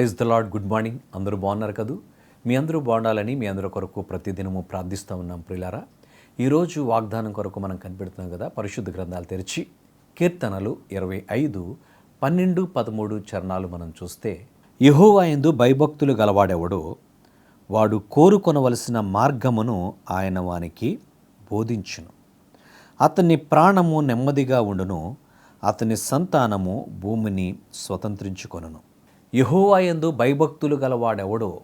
Praise the Lord good morning. అందరూ బాగున్నారు కదూ? మీ అందరూ బాగుండాలని మీ అందరి కొరకు ప్రతిదినము ప్రార్థిస్తూ ఉన్నాం ప్రియులారా ఈరోజు వాగ్దానం కొరకు మనం కనిపెడుతున్నాం కదా పరిశుద్ధ గ్రంథాలు తెరిచి కీర్తనలు ఇరవై ఐదు పన్నెండు పదమూడు చరణాలు మనం చూస్తే యహోవా యందు భయభక్తులు గలవాడెవడో వాడు కోరుకొనవలసిన మార్గమును ఆయన వానికి బోధించును. అతని ప్రాణము నెమ్మదిగా ఉండును అతని సంతానము భూమిని స్వతంత్రించుకొనును. యహోవాయందు భయభక్తులు గలవాడెవడో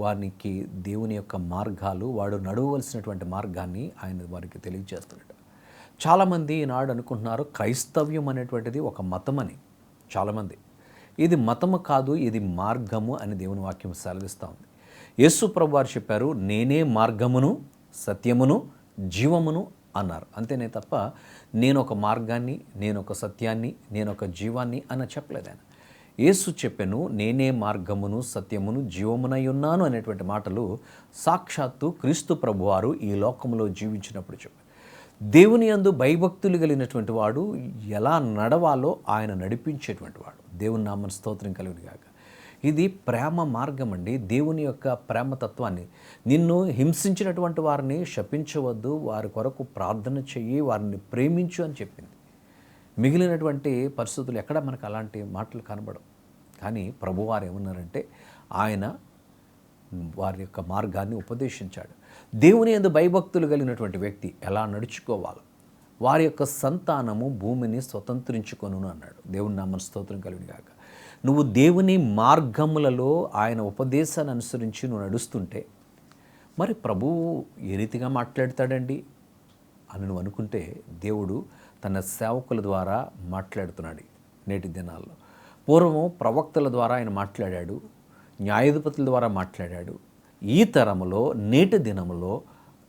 వానికి దేవుని యొక్క మార్గాలు వాడు నడవలసినటువంటి మార్గాన్ని ఆయన వారికి తెలియజేస్తున్నాడు. చాలామంది ఈనాడు అనుకుంటున్నారు క్రైస్తవ్యం అనేటువంటిది ఒక మతం అని చాలామంది. ఇది మతము కాదు ఇది మార్గము అని దేవుని వాక్యం సెలవిస్తూ ఉంది. యేసు ప్రభు వారు చెప్పారు నేనే మార్గమును సత్యమును జీవమును అన్నారు. అంతేనే తప్ప నేను ఒక మార్గాన్ని నేను ఒక సత్యాన్ని నేను ఒక జీవాన్ని అని చెప్పలేదు ఆయన. యేసు చెప్పెను నేనే మార్గమును సత్యమును జీవమునై ఉన్నాను అనేటువంటి మాటలు సాక్షాత్తు క్రీస్తు ప్రభువారు ఈ లోకంలో జీవించినప్పుడు చెప్పారు. దేవుని యందు భయభక్తులు కలిగినటువంటి వాడు ఎలా నడవాలో ఆయన నడిపించేటువంటి వాడు. దేవుని నామని స్తోత్రం కలిగిన కాక ఇది ప్రేమ మార్గం అండి. దేవుని యొక్క ప్రేమతత్వాన్ని నిన్ను హింసించినటువంటి వారిని శపించవద్దు వారి కొరకు ప్రార్థన చెయ్యి వారిని ప్రేమించు అని చెప్పింది. మిగిలినటువంటి పరిస్థితులు ఎక్కడ మనకు అలాంటి మాటలు కనబడవు. కానీ ప్రభువారు ఏమన్నారంటే ఆయన వారి యొక్క మార్గాన్ని ఉపదేశించాడు. దేవుని ఎందు భయభక్తులు కలిగినటువంటి వ్యక్తి ఎలా నడుచుకోవాలి? వారి యొక్క సంతానము భూమిని స్వతంత్రించుకొను అన్నాడు. దేవుని నామన స్తోత్రం కలిగిన కాక నువ్వు దేవుని మార్గములలో ఆయన ఉపదేశాన్ని అనుసరించి నువ్వు నడుస్తుంటే మరి ప్రభువు ఏ రీతిగా మాట్లాడతాడండి? అని నువ్వు అనుకుంటే దేవుడు తన సేవకుల ద్వారా మాట్లాడుతున్నాడు నేటి దినాల్లో. పూర్వము ప్రవక్తల ద్వారా ఆయన మాట్లాడాడు న్యాయాధిపతుల ద్వారా మాట్లాడాడు. ఈ తరములో నేటి దినములో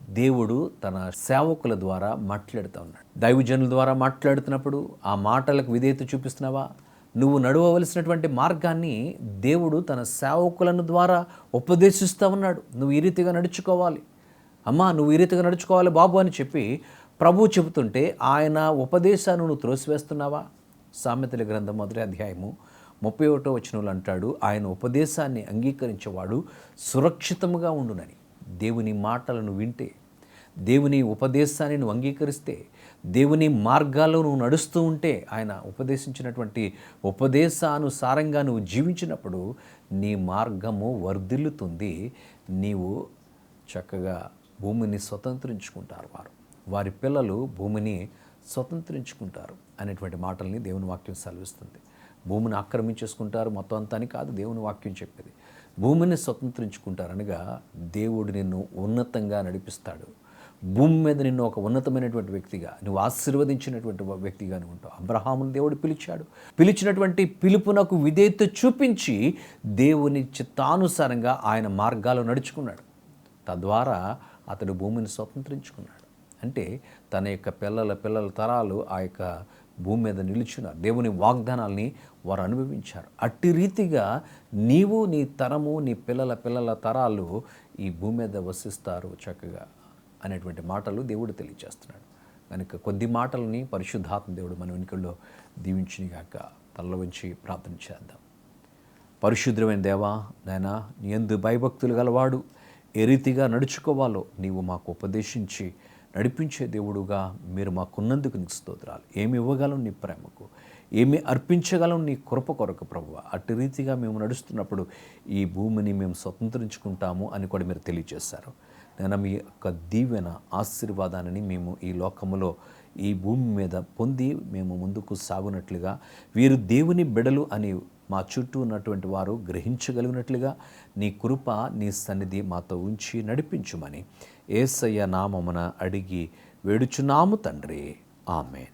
దేవుడు తన సేవకుల ద్వారా మాట్లాడుతూ ఉన్నాడు. దైవజనుల ద్వారా మాట్లాడుతున్నప్పుడు ఆ మాటలకు విధేయత చూపిస్తున్నావా? నువ్వు నడవవలసినటువంటి మార్గాన్ని దేవుడు తన సేవకులను ద్వారా ఉపదేశిస్తూ ఉన్నాడు. నువ్వు ఈ రీతిగా నడుచుకోవాలి. అమ్మా నువ్వు ఈ రీతిగా నడుచుకోవాలి బాబు అని చెప్పి ప్రభు చెబుతుంటే ఆయన ఉపదేశాన్ని నువ్వు త్రోసివేస్తున్నావా? సామెతల గ్రంథం మొదటి అధ్యాయము ముప్పై ఒకటో వచనంలో అంటాడు ఆయన ఉపదేశాన్ని అంగీకరించేవాడు సురక్షితముగా ఉండునని. దేవుని మాటలను వింటే దేవుని ఉపదేశాన్ని నువ్వు అంగీకరిస్తే దేవుని మార్గాల్లో నువ్వు నడుస్తూ ఉంటే ఆయన ఉపదేశించినటువంటి ఉపదేశానుసారంగా నువ్వు జీవించినప్పుడు నీ మార్గము వర్ధిల్లుతుంది. నీవు చక్కగా భూమిని స్వతంత్రించుకుంటారు వారు. వారి పిల్లలు భూమిని స్వతంత్రించుకుంటారు అనేటువంటి మాటల్ని దేవుని వాక్యం సెలవిస్తుంది. భూమిని ఆక్రమించేసుకుంటారు మొత్తం అంతా అని కాదు దేవుని వాక్యం చెప్పేది. భూమిని స్వతంత్రించుకుంటారు అనగా దేవుడు నిన్ను ఉన్నతంగా నడిపిస్తాడు. భూమి మీద నిన్ను ఒక ఉన్నతమైనటువంటి వ్యక్తిగా నువ్వు ఆశీర్వదించినటువంటి వ్యక్తిగా నువ్వు ఉంటావు. అబ్రహామును దేవుడు పిలిచాడు. పిలిచినటువంటి పిలుపునకు విధేయత చూపించి దేవుని చిత్తానుసారంగా ఆయన మార్గాలు నడుచుకున్నాడు. తద్వారా అతడు భూమిని స్వతంత్రించుకున్నాడు. అంటే తన యొక్క పిల్లల పిల్లల తరాలు ఆ యొక్క భూమి మీద నిలుచున్నారు. దేవుని వాగ్దానాల్ని వారు అనుభవించారు. అట్టి రీతిగా నీవు నీ తరము నీ పిల్లల పిల్లల తరాలు ఈ భూమి మీద వసిస్తారు చక్కగా అనేటువంటి మాటలు దేవుడు తెలియజేస్తున్నాడు. కనుక కొద్ది మాటలని పరిశుద్ధాత్మ దేవుడు మన వెనుకల్లో దీవించినగాక తల్ల ఉంచి ప్రార్థన చేద్దాం. పరిశుద్ధమైన దేవా నాయన నీ ఎందు భయభక్తులు గలవాడు ఏ రీతిగా నడుచుకోవాలో నీవు మాకు ఉపదేశించి నడిపించే దేవుడుగా మీరు మాకున్నందుకు నీకు స్తోత్రాలు. ఏమి ఇవ్వగలం నీ ప్రేమకు? ఏమి అర్పించగలం నీ కృప కొరకు ప్రభు అట్టి రీతిగా మేము నడుస్తున్నప్పుడు ఈ భూమిని మేము స్వతంత్రించుకుంటాము అని కూడా మీరు తెలియజేశారు. నేను మీ యొక్క దీవెన ఆశీర్వాదాన్ని మేము ఈ లోకములో ఈ భూమి మీద పొంది మేము ముందుకు సాగునట్లుగా వీరు దేవుని బిడలు అని మా చుట్టూ ఉన్నటువంటి వారు గ్రహించగలిగినట్లుగా నీ కృప నీ సన్నిధి మాతో ఉంచి నడిపించుమని ఏసయ్య నామమున అడిగి వేడుచున్నాము తండ్రి. ఆమెన్.